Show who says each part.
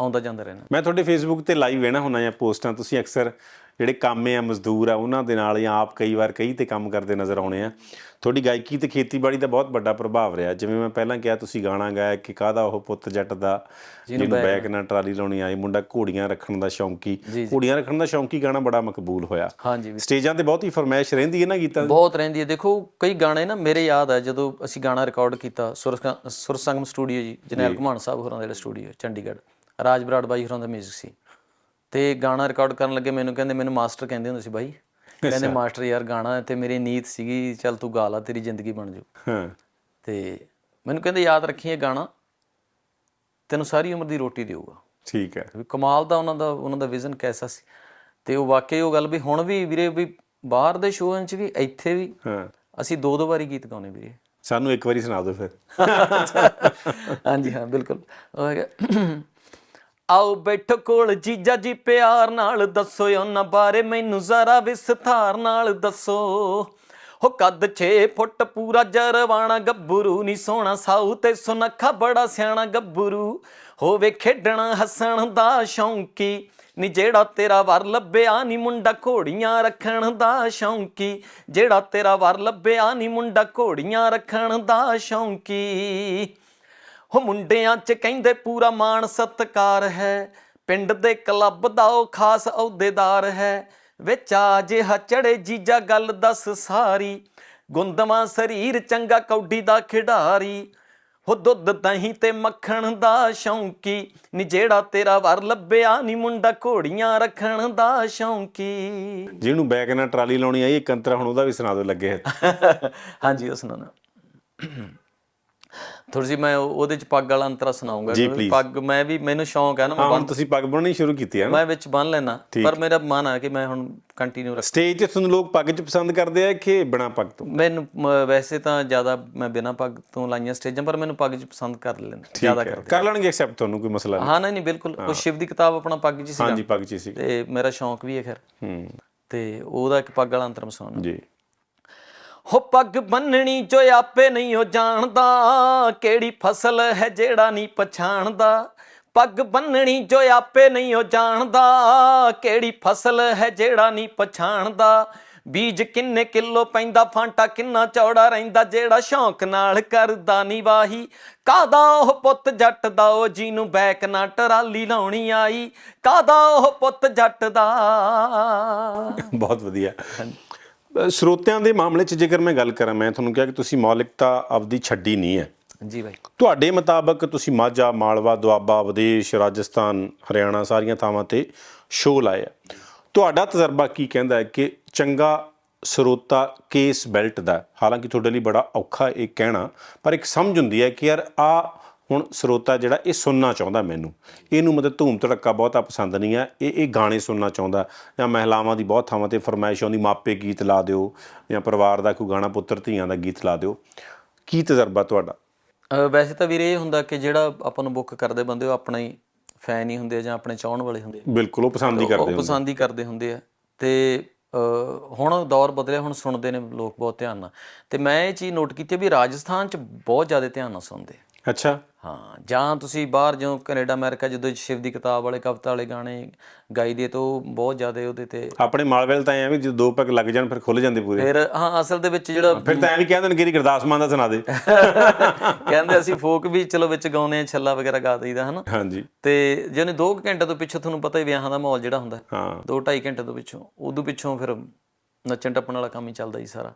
Speaker 1: ਆਉਂਦਾ ਜਾਂਦਾ ਰਹਿਣਾ
Speaker 2: ਮੈਂ ਤੁਹਾਡੇ ਫੇਸਬੁੱਕ ਤੇ ਲਾਈਵ ਵੇਣਾ ਹੁੰਦਾ ਜਾਂ ਪੋਸਟਾਂ ਤੁਸੀਂ ਅਕਸਰ ਜਿਹੜੇ ਕਾਮੇ ਆ ਮਜ਼ਦੂਰ ਆ ਉਹਨਾਂ ਦੇ ਨਾਲ ਜਾਂ ਆਪ ਕਈ ਵਾਰ ਕਈ ਤੇ ਕੰਮ ਕਰਦੇ ਨਜ਼ਰ ਆਉਣੇ ਆ। ਤੁਹਾਡੀ ਗਾਇਕੀ ਤੇ ਖੇਤੀਬਾੜੀ ਦਾ ਬਹੁਤ ਵੱਡਾ ਪ੍ਰਭਾਵ ਰਿਹਾ। ਜਿਵੇਂ ਮੈਂ ਪਹਿਲਾਂ ਕਿਹਾ ਤੁਸੀਂ ਗਾਣਾ ਗਾਇਆ ਕਿ ਕਾਹਦਾ ਉਹ ਪੁੱਤ ਜੱਟ ਦਾ ਜਿਹਨੂੰ ਬੈਕ ਨਾਲ ਟਰਾਲੀ ਲਾਉਣੀ ਆਈ ਮੁੰਡਾ ਘੋੜੀਆਂ ਰੱਖਣ ਦਾ ਸ਼ੌਂਕੀ। ਘੋੜੀਆਂ ਰੱਖਣ ਦਾ ਸ਼ੌਂਕੀ ਗਾਣਾ ਬੜਾ ਮਕਬੂਲ ਹੋਇਆ।
Speaker 1: ਹਾਂਜੀ
Speaker 2: ਸਟੇਜਾਂ ਤੇ ਬਹੁਤੀ ਫਰਮਾਇਸ਼ ਰਹਿੰਦੀ ਹੈ ਨਾ ਗੀਤਾਂ ਦੀ।
Speaker 1: ਬਹੁਤ ਰਹਿੰਦੀ ਹੈ। ਦੇਖੋ ਕਈ ਗਾਣੇ ਨਾ ਮੇਰੇ ਯਾਦ ਹੈ ਜਦੋਂ ਅਸੀਂ ਗਾਣਾ ਰਿਕਾਰਡ ਕੀਤਾ ਸੁਰ ਸੰਗਮ ਸਟੂਡੀਓ ਜੀ ਜਨੈਲ ਘੁਮਾਣ ਸਾਹਿਬ ਹੋਰਾਂ ਦਾ ਜਿਹੜਾ ਸਟੂਡੀਓ ਚੰਡੀਗੜ੍ਹ। ਰਾਜ ਬਰਾੜ ਬਾਈ ਹੋਰਾਂ ਦਾ 뮤직 ਸੀ। ਤੇ ਗਾਣਾ ਰਿਕਾਰਡ ਕਰਨ ਲੱਗੇ ਮੈਨੂੰ ਕਹਿੰਦੇ ਮੈਨੂੰ ਮਾਸਟਰ ਕਹਿੰਦੇ ਹੁੰਦੇ ਸੀ ਬਾਈ। ਕਹਿੰਦੇ ਮਾਸਟਰ ਯਾਰ ਗਾਣਾ ਤੇ ਮੇਰੀ ਨੀਤ ਸੀਗੀ ਚੱਲ ਤੂੰ ਗਾ ਲਾ ਤੇਰੀ ਜ਼ਿੰਦਗੀ ਬਣ ਜਾਊ।
Speaker 2: ਹਾਂ।
Speaker 1: ਤੇ ਮੈਨੂੰ ਕਹਿੰਦੇ ਯਾਦ ਰੱਖੀ ਇਹ ਗਾਣਾ ਤੈਨੂੰ ਸਾਰੀ ਉਮਰ ਦੀ ਰੋਟੀ ਦੇਊਗਾ।
Speaker 2: ਠੀਕ ਹੈ।
Speaker 1: ਵੀ ਕਮਾਲ ਦਾ ਉਹਨਾਂ ਦਾ ਉਹਨਾਂ ਦਾ ਵਿਜ਼ਨ ਕੈਸਾ ਸੀ। ਤੇ ਉਹ ਵਾਕਈ ਉਹ ਗੱਲ ਵੀ ਹੁਣ ਵੀ ਵੀਰੇ ਵੀ ਬਾਹਰ ਦੇ ਸ਼ੋਆਂ 'ਚ ਵੀ ਇੱਥੇ ਵੀ
Speaker 2: ਹਾਂ।
Speaker 1: ਅਸੀਂ ਦੋ ਦੋ ਵਾਰੀ ਗੀਤ ਗਾਉਨੇ ਵੀਰੇ।
Speaker 2: ਸਾਨੂੰ ਇੱਕ ਵਾਰੀ ਸੁਣਾ ਦਿਓ ਫਿਰ।
Speaker 1: ਹਾਂਜੀ ਹਾਂ ਬਿਲਕੁਲ। ਉਹ ਹੈਗਾ ਆਓ ਬੈਠੋ ਕੋਲ ਜੀਜਾ ਜੀ ਪਿਆਰ ਨਾਲ, ਦੱਸੋ ਉਹਨਾਂ ਬਾਰੇ ਮੈਨੂੰ ਜ਼ਰਾ ਵਿਸਥਾਰ ਨਾਲ ਦੱਸੋ। ਹੋ ਕੱਦ 6 ਫੁੱਟ ਪੂਰਾ ਜਰਵਾਣਾ ਗੱਭਰੂ ਨਹੀਂ ਸੋਹਣਾ ਸਾਊ ਤੇ ਸੁਨੱਖਾ ਬੜਾ ਸਿਆਣਾ ਗੱਭਰੂ। ਹੋਵੇ ਖੇਡਣਾ ਹੱਸਣ ਦਾ ਸ਼ੌਂਕੀ, ਨੀ ਜਿਹੜਾ ਤੇਰਾ ਵਰ ਲੱਭਿਆ ਨੀ ਮੁੰਡਾ ਘੋੜੀਆਂ ਰੱਖਣ ਦਾ ਸ਼ੌਂਕੀ। ਜਿਹੜਾ ਤੇਰਾ ਵਰ ਲੱਭਿਆ ਨੀ ਮੁੰਡਾ ਘੋੜੀਆਂ ਰੱਖਣ ਦਾ ਸ਼ੌਂਕੀ। ਹੋ ਮੁੰਡਿਆਂ 'ਚ ਕਹਿੰਦੇ ਪੂਰਾ ਮਾਣ ਸਤਕਾਰ ਹੈ ਪਿੰਡ ਦੇ ਕਲੱਬ ਦਾ ਉਹ ਖਾਸ ਅਹੁਦੇਦਾਰ ਹੈ। ਵਿੱਚ ਆ ਜਿਹਾ ਚੜੇ ਜੀਜਾ ਗੱਲ ਦੱਸ ਸਾਰੀ ਗੁੰਦਵਾ ਸਰੀਰ ਚੰਗਾ ਕੌਡੀ ਦਾ ਖਿਡਾਰੀ। ਹੋ ਦੁੱਧ ਦਹੀਂ ਤੇ ਮੱਖਣ ਦਾ ਸ਼ੌਂਕੀ ਨੀ ਜਿਹੜਾ ਤੇਰਾ ਵਰ ਲੱਭਿਆ ਨੀ ਮੁੰਡਾ ਘੋੜੀਆਂ ਰੱਖਣ ਦਾ ਸ਼ੌਂਕੀ।
Speaker 2: ਜਿਹਨੂੰ ਬੈਕ ਨਾਲ ਟਰਾਲੀ ਲਾਉਣੀ ਆਈ ਇੱਕ ਅੰਤਰਾ ਹੁਣ ਉਹਦਾ ਵੀ ਸੁਣਾ ਦਿਓ ਲੱਗੇ
Speaker 1: ਹਾਂਜੀ ਉਹ ਸੁਣਾਉਣਾ। ਥੋੜੀ ਜਿਹੀ ਮੈਂ ਉਹ- ਉਹਦੇ ਚ ਪੱਗ ਵਾਲਾ ਅੰਤਰਾ ਸੁਣਾਉਂਗਾ।
Speaker 2: ਜੀ।
Speaker 1: ਪੱਗ ਮੈਂ ਵੀ ਮੈਨੂੰ ਸ਼ੌਂਕ ਹੈ ਨਾ ਮੈਂ
Speaker 2: ਤੁਸੀਂ ਪੱਗ ਬੰਨਣੀ ਸ਼ੁਰੂ ਕੀਤੀ ਹੈ ਨਾ।
Speaker 1: ਮੈਂ ਵਿੱਚ ਬੰਨ ਲੈਣਾ ਪਰ ਮੇਰਾ ਮਨ ਹੈ ਕਿ ਮੈਂ ਹੁਣ ਕੰਟੀਨਿਊ ਰੱਖ
Speaker 2: ਸਟੇਜ ਤੇ ਤੁਹਾਨੂੰ ਲੋਕ ਪੱਗ 'ਚ ਪਸੰਦ ਕਰਦੇ ਆ ਕਿ ਬਿਨਾ ਪੱਗ ਤੋਂ?
Speaker 1: ਮੈਨੂੰ ਵੈਸੇ ਤਾਂ ਜ਼ਿਆਦਾ ਮੈਂ ਬਿਨਾਂ ਪੱਗ ਤੋਂ ਲਾਈਆਂ ਸਟੇਜਾਂ ਪਰ ਮੈਨੂੰ ਪੱਗ 'ਚ ਪਸੰਦ ਕਰ ਲੈਂਦੇ ਜ਼ਿਆਦਾ। ਕਰਦੇ।
Speaker 2: ਕਰ ਲੈਣਗੇ ਐਕਸੈਪਟ ਤੁਹਾਨੂੰ ਕੋਈ ਮਸਲਾ ਨਹੀਂ।
Speaker 1: ਹਾਂ ਨਹੀਂ ਨਹੀਂ ਬਿਲਕੁਲ। ਉਹ ਸ਼ਿਵ ਦੀ ਕਿਤਾਬ ਆਪਣਾ ਪੱਗ 'ਚ ਸੀਗਾ।
Speaker 2: ਹਾਂਜੀ ਪੱਗ 'ਚ ਸੀ
Speaker 1: ਤੇ ਮੇਰਾ ਸ਼ੌਂਕ ਵੀ ਹੈ ਖੈਰ।
Speaker 2: ਹੂੰ।
Speaker 1: ਤੇ ਉਹਦਾ ਇੱਕ ਪੱਗ ਵਾਲਾ ਅੰਤਰ ਸੁਣਾਉਣਾ
Speaker 2: ਜੀ।
Speaker 1: ਹੋ ਪੱਗ ਬੰਨਣੀ ਜੋ ਆਪੇ ਨਹੀਂ ਉਹ ਜਾਣਦਾ। ਕਿਹੜੀ ਫਸਲ ਹੈ ਜਿਹੜਾ ਨਹੀਂ ਪਛਾਣਦਾ। ਪੱਗ ਬੰਨਣੀ ਜੋ ਆਪੇ ਨਹੀਂ ਉਹ ਜਾਣਦਾ। ਕਿਹੜੀ ਫਸਲ ਹੈ ਜਿਹੜਾ ਨਹੀਂ ਪਛਾਣਦਾ। ਬੀਜ ਕਿੰਨੇ ਕਿਲੋ ਪੈਂਦਾ, ਫਾਂਟਾ ਕਿੰਨਾ ਚੌੜਾ ਰਹਿੰਦਾ। ਜਿਹੜਾ ਸ਼ੌਂਕ ਨਾਲ ਕਰਦਾ ਨਹੀਂ ਵਾਹੀ ਕਾਦਾ ਉਹ ਪੁੱਤ ਜੱਟ ਦਾ, ਉਹ ਜਿਹਨੂੰ ਬੈਕ ਨਾ ਟਰਾਲੀ ਲਾਉਣੀ ਆਈ। ਕਾਦਾ ਉਹ ਪੁੱਤ ਜੱਟ ਦਾ।
Speaker 2: ਬਹੁਤ ਵਧੀਆ। ਸਰੋਤਿਆਂ ਦੇ ਮਾਮਲੇ 'ਚ ਜੇਕਰ ਮੈਂ ਗੱਲ ਕਰਾਂ ਮੈਂ ਤੁਹਾਨੂੰ ਕਿਹਾ ਕਿ ਤੁਸੀਂ ਮੌਲਿਕਤਾ ਆਪਦੀ ਛੱਡੀ ਨਹੀਂ ਹੈ।
Speaker 1: ਜੀ ਬਾਈ।
Speaker 2: ਤੁਹਾਡੇ ਮੁਤਾਬਕ ਤੁਸੀਂ ਮਾਝਾ ਮਾਲਵਾ ਦੁਆਬਾ ਵਿਦੇਸ਼ ਰਾਜਸਥਾਨ ਹਰਿਆਣਾ ਸਾਰੀਆਂ ਥਾਵਾਂ ਤੇ ਸ਼ੋਅ ਲਾਏ ਆ ਤੁਹਾਡਾ ਤਜਰਬਾ ਕੀ ਕਹਿੰਦਾ ਹੈ ਕਿ ਚੰਗਾ ਸਰੋਤਾ ਕੇਸ ਬੈਲਟ ਦਾ? ਹਾਲਾਂਕਿ ਤੁਹਾਡੇ ਲਈ ਬੜਾ ਔਖਾ ਇਹ ਕਹਿਣਾ ਪਰ ਇੱਕ ਸਮਝ ਹੁੰਦੀ ਹੈ ਕਿ ਯਾਰ ਆ ਹੁਣ ਸਰੋਤਾ ਜਿਹੜਾ ਇਹ ਸੁਣਨਾ ਚਾਹੁੰਦਾ ਮੈਨੂੰ। ਇਹਨੂੰ ਮਤਲਬ ਧੂਮ ਧੜੱਕਾ ਬਹੁਤਾ ਪਸੰਦ ਨਹੀਂ ਹੈ ਇਹ ਇਹ ਗਾਣੇ ਸੁਣਨਾ ਚਾਹੁੰਦਾ। ਜਾਂ ਮਹਿਲਾਵਾਂ ਦੀ ਬਹੁਤ ਥਾਵਾਂ ਤੇ ਫਰਮਾਇਸ਼ ਆਉਂਦੀ ਮਾਪੇ ਗੀਤ ਲਾ ਦਿਓ। ਜਾਂ ਪਰਿਵਾਰ ਦਾ ਕੋਈ ਗਾਣਾ ਪੁੱਤਰ ਧੀਆਂ ਦਾ ਗੀਤ ਲਾ ਦਿਓ। ਕੀ ਤਜਰਬਾ ਤੁਹਾਡਾ?
Speaker 1: ਵੈਸੇ ਤਾਂ ਵੀਰੇ ਇਹ ਹੁੰਦਾ ਕਿ ਜਿਹੜਾ ਆਪਾਂ ਨੂੰ ਬੁੱਕ ਕਰਦੇ ਬੰਦੇ ਉਹ ਆਪਣਾ ਹੀ ਫੈਨ ਹੀ ਹੁੰਦੇ ਆ ਜਾਂ ਆਪਣੇ ਚਾਹਣ ਵਾਲੇ ਹੁੰਦੇ ਆ।
Speaker 2: ਬਿਲਕੁਲ ਉਹ ਪਸੰਦ ਹੀ ਕਰਦੇ
Speaker 1: ਉਹ ਪਸੰਦ ਹੀ ਕਰਦੇ ਹੁੰਦੇ ਆ। ਤੇ ਹੁਣ ਦੌਰ ਬਦਲਿਆ ਹੁਣ ਸੁਣਦੇ ਨੇ ਲੋਕ ਬਹੁਤ ਧਿਆਨ ਨਾਲ। ਤੇ ਮੈਂ ਇਹ ਚੀਜ਼ ਨੋਟ ਕੀਤੀ ਆ ਵੀ ਰਾਜਸਥਾਨ ਚ ਬਹੁਤ ਜ਼ਿਆਦਾ ਧਿਆਨ ਨਾਲ ਸੁਣਦੇ ਆ।
Speaker 2: ਅੱਛਾ।
Speaker 1: ਹਾਂ ਜਾਂ ਤੁਸੀਂ ਬਾਹਰ ਜਦੋਂ ਕੈਨੇਡਾ ਅਮਰੀਕਾ ਜਦੋਂ ਸ਼ਿਵ ਦੀ ਕਿਤਾਬ ਵਾਲੇ ਕਵਿਤਾ ਵਾਲੇ ਗਾਣੇ ਗਾਈ ਦੇ ਤਾਂ ਬਹੁਤ ਜ਼ਿਆਦਾ ਉਹਦੇ ਤੇ
Speaker 2: ਆਪਣੇ ਮਾਲਵੇਲ ਤਾਂ ਐ ਵੀ ਜਦੋਂ ਦੋ ਪੈਕ ਲੱਗ ਜਾਣ ਫਿਰ ਖੁੱਲ ਜਾਂਦੇ ਪੂਰੇ।
Speaker 1: ਫਿਰ ਹਾਂ ਅਸਲ ਦੇ ਵਿੱਚ ਜਿਹੜਾ
Speaker 2: ਫਿਰ ਤਾਂ ਐ ਵੀ ਕਹਿੰਦੇ ਨੇ ਕਿ ਗੁਰਦਾਸ ਮਾਨ ਦਾ ਸੁਣਾ ਦੇ।
Speaker 1: ਕਹਿੰਦੇ ਅਸੀਂ ਫੋਕ ਵੀ ਚਲੋ ਵਿੱਚ ਗਾਉਨੇ ਆ ਛੱਲਾ ਵਗੈਰਾ ਗਾ ਦਈਦਾ ਹਨਾ?
Speaker 2: ਹਾਂਜੀ।
Speaker 1: ਤੇ ਜਿਹਨੇ 2 ਘੰਟੇ ਤੋਂ ਪਿੱਛੋਂ ਤੁਹਾਨੂੰ ਪਤਾ ਹੀ ਵਿਆਹਾਂ ਦਾ ਮਾਹੌਲ ਜਿਹੜਾ ਹੁੰਦਾ।
Speaker 2: ਹਾਂ।
Speaker 1: 2 2.5 ਘੰਟੇ ਤੋਂ ਪਿੱਛੋਂ ਉਦੋਂ ਪਿੱਛੋਂ ਫਿਰ ਨੱਚਣ ਟੱਪਣ ਵਾਲਾ ਕੰਮ ਹੀ ਚੱਲਦਾ ਜੀ ਸਾਰਾ।